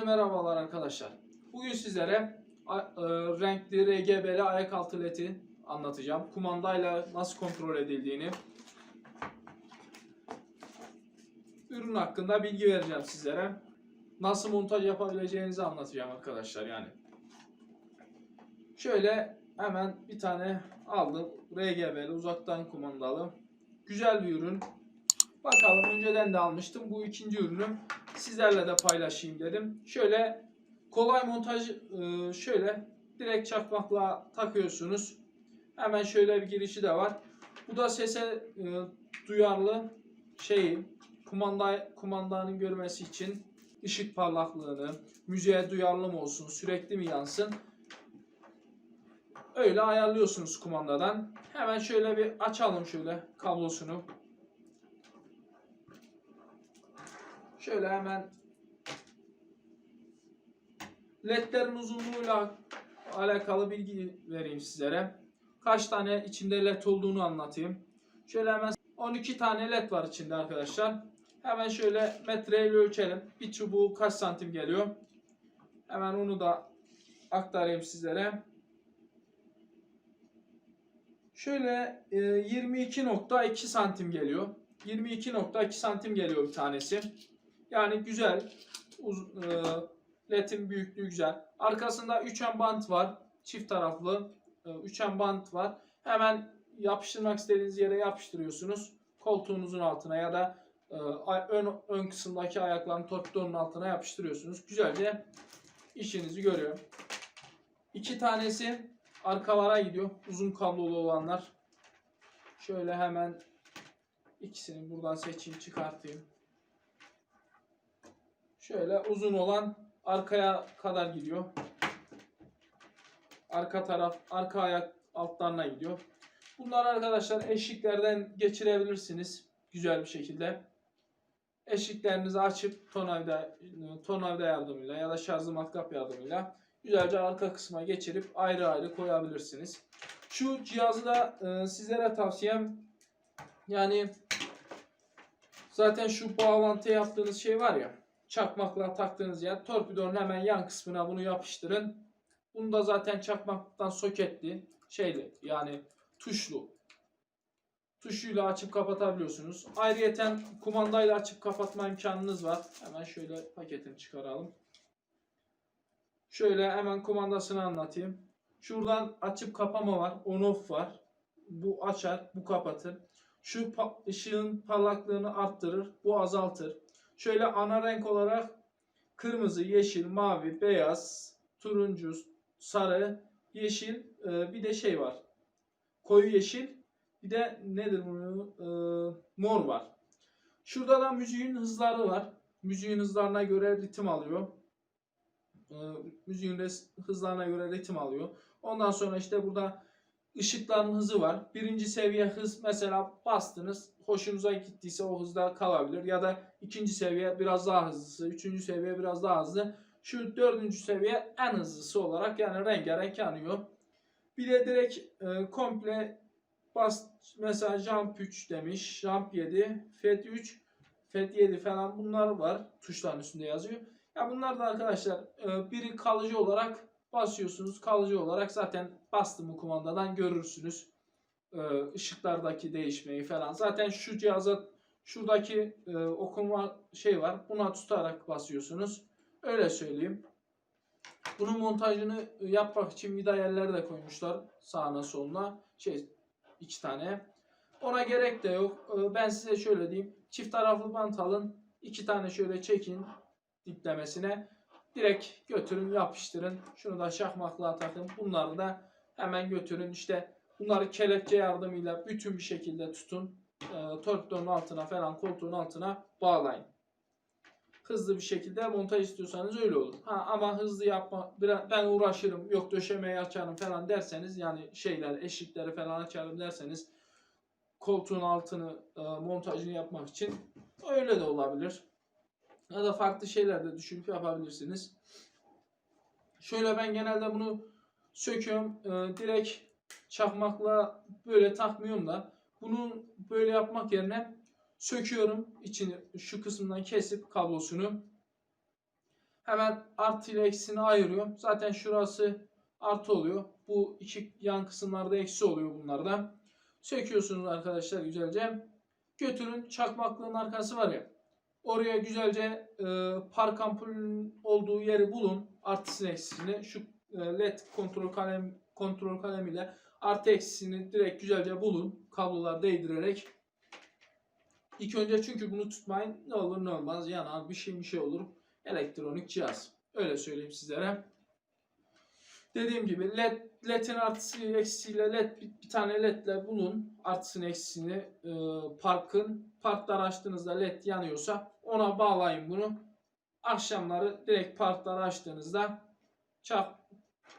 Herkese merhabalar arkadaşlar. Bugün sizlere e, renkli RGB'li ayak altı ledi anlatacağım. Kumandayla nasıl kontrol edildiğini. Ürün hakkında bilgi vereceğim sizlere. Nasıl montaj yapabileceğinizi anlatacağım arkadaşlar yani. Şöyle hemen bir tane aldım. RGB'li uzaktan kumandalı. Güzel bir ürün. Bakalım önceden de almıştım. Bu ikinci ürünüm sizlerle de paylaşayım dedim. Şöyle kolay montaj e, şöyle direkt çakmakla takıyorsunuz. Hemen şöyle bir girişi de var. Bu da sese e, duyarlı şeyi kumanda kumandanın görmesi için ışık parlaklığını, müziğe duyarlı mı olsun, sürekli mi yansın? Öyle ayarlıyorsunuz kumandadan. Hemen şöyle bir açalım şöyle kablosunu. Şöyle hemen ledlerin uzunluğuyla alakalı bilgi vereyim sizlere. Kaç tane içinde led olduğunu anlatayım. Şöyle hemen 12 tane led var içinde arkadaşlar. Hemen şöyle metreyle ölçelim. Bir çubuğu kaç santim geliyor? Hemen onu da aktarayım sizlere. Şöyle e, 22.2 santim geliyor. 22.2 santim geliyor bir tanesi. Yani güzel. Uz, e, ledin büyüklüğü güzel. Arkasında üçen bant var. Çift taraflı e, üçen bant var. Hemen yapıştırmak istediğiniz yere yapıştırıyorsunuz. Koltuğunuzun altına ya da e, ön, ön kısımdaki ayakların torpidonun altına yapıştırıyorsunuz. Güzelce işinizi görüyor. İki tanesi arkalara gidiyor. Uzun kablolu olanlar. Şöyle hemen ikisini buradan seçeyim çıkartayım. Şöyle uzun olan arkaya kadar gidiyor. Arka taraf, arka ayak altlarına gidiyor. Bunlar arkadaşlar eşiklerden geçirebilirsiniz güzel bir şekilde. Eşiklerinizi açıp tonavda, tonavda yardımıyla ya da şarjlı matkap yardımıyla güzelce arka kısma geçirip ayrı ayrı koyabilirsiniz. Şu cihazı da e, sizlere tavsiyem yani zaten şu bağlantı yaptığınız şey var ya çakmakla taktığınız yer torpidonun hemen yan kısmına bunu yapıştırın. Bunu da zaten çakmaktan soketli şeyli yani tuşlu. Tuşuyla açıp kapatabiliyorsunuz. Ayrıyeten kumandayla açıp kapatma imkanınız var. Hemen şöyle paketini çıkaralım. Şöyle hemen kumandasını anlatayım. Şuradan açıp kapama var. On off var. Bu açar, bu kapatır. Şu pa- ışığın parlaklığını arttırır, bu azaltır. Şöyle ana renk olarak kırmızı, yeşil, mavi, beyaz, turuncu, sarı, yeşil e, bir de şey var. Koyu yeşil bir de nedir bunu? E, mor var. Şurada da müziğin hızları var. Müziğin hızlarına göre ritim alıyor. E, müziğin hızlarına göre ritim alıyor. Ondan sonra işte burada ışıkların hızı var. Birinci seviye hız mesela bastınız. Hoşunuza gittiyse o hızda kalabilir. Ya da ikinci seviye biraz daha hızlısı. Üçüncü seviye biraz daha hızlı. Şu dördüncü seviye en hızlısı olarak yani rengarenk yanıyor. Bir de direkt e, komple bas mesela jump 3 demiş. Jump 7, FET 3, FET 7 falan bunlar var. Tuşların üstünde yazıyor. Ya bunlar da arkadaşlar e, biri kalıcı olarak basıyorsunuz. Kalıcı olarak zaten bastım bu kumandadan görürsünüz. E, ışıklardaki değişmeyi falan. Zaten şu cihaza şuradaki e, okuma şey var. Buna tutarak basıyorsunuz. Öyle söyleyeyim. Bunun montajını yapmak için vida yerleri de koymuşlar sağına soluna. Şey iki tane. Ona gerek de yok. E, Ben size şöyle diyeyim. Çift taraflı bant alın. iki tane şöyle çekin diplemesine. Direkt götürün yapıştırın. Şunu da şahmaklığa takın. Bunları da hemen götürün. İşte bunları kelepçe yardımıyla bütün bir şekilde tutun. E, torpidonun altına falan koltuğun altına bağlayın. Hızlı bir şekilde montaj istiyorsanız öyle olur. Ha, ama hızlı yapma biraz ben uğraşırım yok döşemeyi açarım falan derseniz yani şeyler eşikleri falan açarım derseniz koltuğun altını e, montajını yapmak için öyle de olabilir. Ya da farklı şeyler de düşünüp yapabilirsiniz. Şöyle ben genelde bunu söküyorum. E, direkt çakmakla böyle takmıyorum da bunu böyle yapmak yerine söküyorum içini şu kısmından kesip kablosunu Hemen artı ile eksini ayırıyorum. Zaten şurası artı oluyor. Bu iki yan kısımlarda eksi oluyor bunlarda. Söküyorsunuz arkadaşlar güzelce. Götürün çakmaklığın arkası var ya. Oraya güzelce e, park ampulünün olduğu yeri bulun. Artısını eksisini. Şu e, led kontrol kalem kontrol kalemiyle artı eksisini direkt güzelce bulun. Kablolar değdirerek. İlk önce çünkü bunu tutmayın. Ne olur ne olmaz yanar bir şey bir şey olur. Elektronik cihaz. Öyle söyleyeyim sizlere. Dediğim gibi led led'in artısı eksisiyle led bir, bir tane ledle bulun artısını eksisini e, parkın parklar açtığınızda led yanıyorsa ona bağlayın bunu. Akşamları direkt parkları açtığınızda çak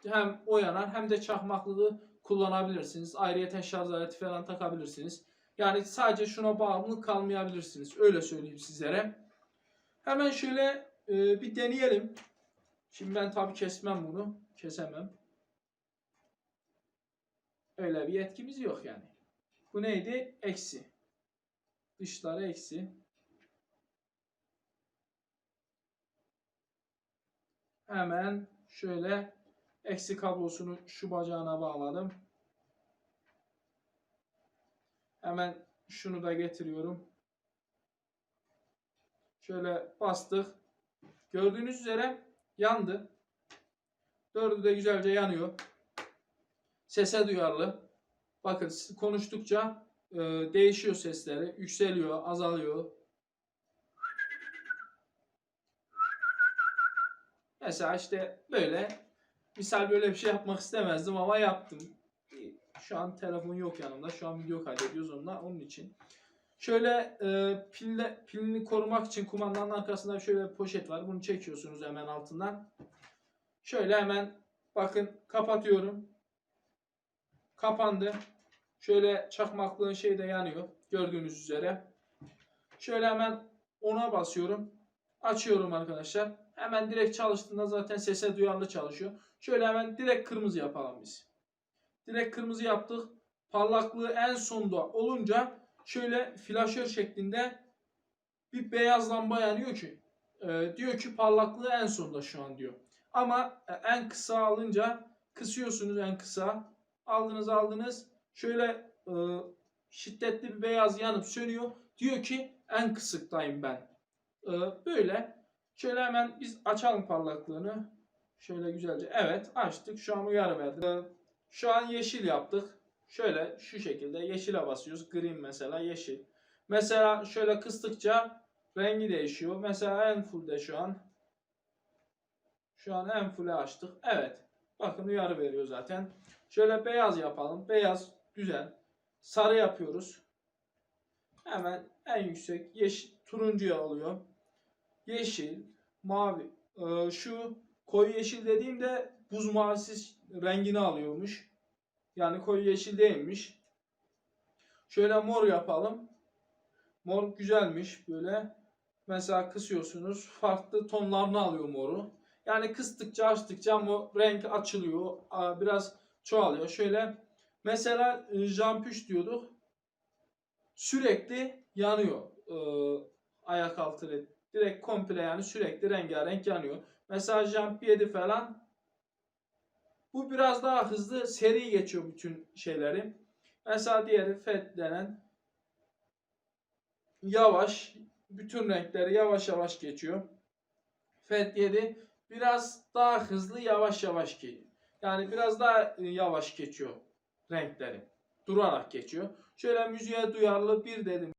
hem o yanar hem de çakmaklığı kullanabilirsiniz. Ayrıyeten şarj aleti falan takabilirsiniz. Yani sadece şuna bağımlı kalmayabilirsiniz. Öyle söyleyeyim sizlere. Hemen şöyle e, bir deneyelim. Şimdi ben tabi kesmem bunu. Kesemem. Öyle bir yetkimiz yok yani. Bu neydi? Eksi. Dışları eksi. Hemen şöyle eksi kablosunu şu bacağına bağladım. Hemen şunu da getiriyorum. Şöyle bastık. Gördüğünüz üzere yandı. Dördü de güzelce yanıyor. Sese duyarlı. Bakın konuştukça e, değişiyor sesleri. Yükseliyor, azalıyor. Mesela işte böyle. Misal böyle bir şey yapmak istemezdim ama yaptım. Şu an telefon yok yanımda. Şu an video kaydediyoruz onunla. Onun için. Şöyle e, pille, pilini korumak için kumandanın arkasında şöyle bir poşet var. Bunu çekiyorsunuz hemen altından. Şöyle hemen bakın kapatıyorum. Kapandı. Şöyle çakmaklığın şey de yanıyor. Gördüğünüz üzere. Şöyle hemen ona basıyorum. Açıyorum arkadaşlar. Hemen direkt çalıştığında zaten sese duyarlı çalışıyor. Şöyle hemen direkt kırmızı yapalım biz. Direkt kırmızı yaptık. Parlaklığı en sonda olunca şöyle flaşör şeklinde bir beyaz lamba yanıyor ki e, diyor ki parlaklığı en sonda şu an diyor. Ama e, en kısa alınca kısıyorsunuz en kısa. Aldınız aldınız. Şöyle e, şiddetli bir beyaz yanıp sönüyor. Diyor ki en kısıktayım ben. E, böyle. Şöyle hemen biz açalım parlaklığını. Şöyle güzelce. Evet açtık. Şu an uyarı verdi. E, şu an yeşil yaptık. Şöyle şu şekilde yeşile basıyoruz. Green mesela yeşil. Mesela şöyle kıstıkça rengi değişiyor. Mesela en fullde şu an. Şu an en full'e açtık. Evet. Bakın uyarı veriyor zaten. Şöyle beyaz yapalım. Beyaz güzel. Sarı yapıyoruz. Hemen en yüksek yeşil turuncuya alıyor. Yeşil, mavi. Ee, şu koyu yeşil dediğimde buz mavisi rengini alıyormuş. Yani koyu yeşil değilmiş. Şöyle mor yapalım. Mor güzelmiş böyle. Mesela kısıyorsunuz farklı tonlarını alıyor moru. Yani kıstıkça açtıkça mor, renk açılıyor. Biraz çoğalıyor. Şöyle mesela e, jampüş diyorduk. Sürekli yanıyor. Ee, ayak altı. Direkt komple yani sürekli rengarenk yanıyor. Mesela 7 falan bu biraz daha hızlı seri geçiyor bütün şeyleri. Mesela diğeri FET denen yavaş bütün renkleri yavaş yavaş geçiyor. FET 7 biraz daha hızlı yavaş yavaş geçiyor. Yani biraz daha yavaş geçiyor renkleri. Durarak geçiyor. Şöyle müziğe duyarlı bir dedim.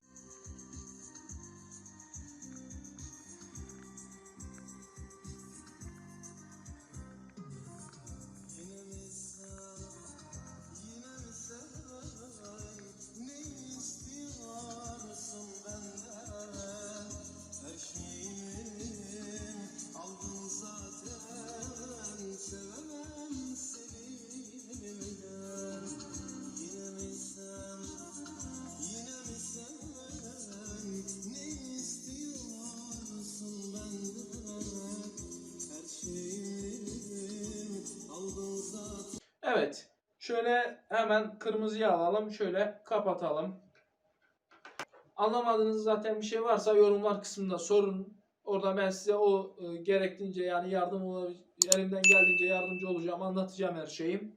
Evet. Şöyle hemen kırmızıya alalım. Şöyle kapatalım. Anlamadığınız zaten bir şey varsa yorumlar kısmında sorun. Orada ben size o e, gerektiğince yani yardım elimden geldiğince yardımcı olacağım. Anlatacağım her şeyi.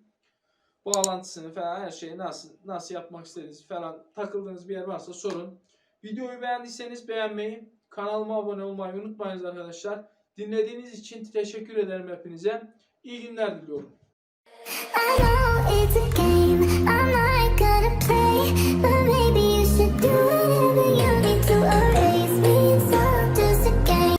Bağlantısını falan her şeyi nasıl nasıl yapmak istediğiniz falan takıldığınız bir yer varsa sorun. Videoyu beğendiyseniz beğenmeyi, kanalıma abone olmayı unutmayınız arkadaşlar. Dinlediğiniz için teşekkür ederim hepinize. İyi günler diliyorum. I know it's a game, I'm not gonna play,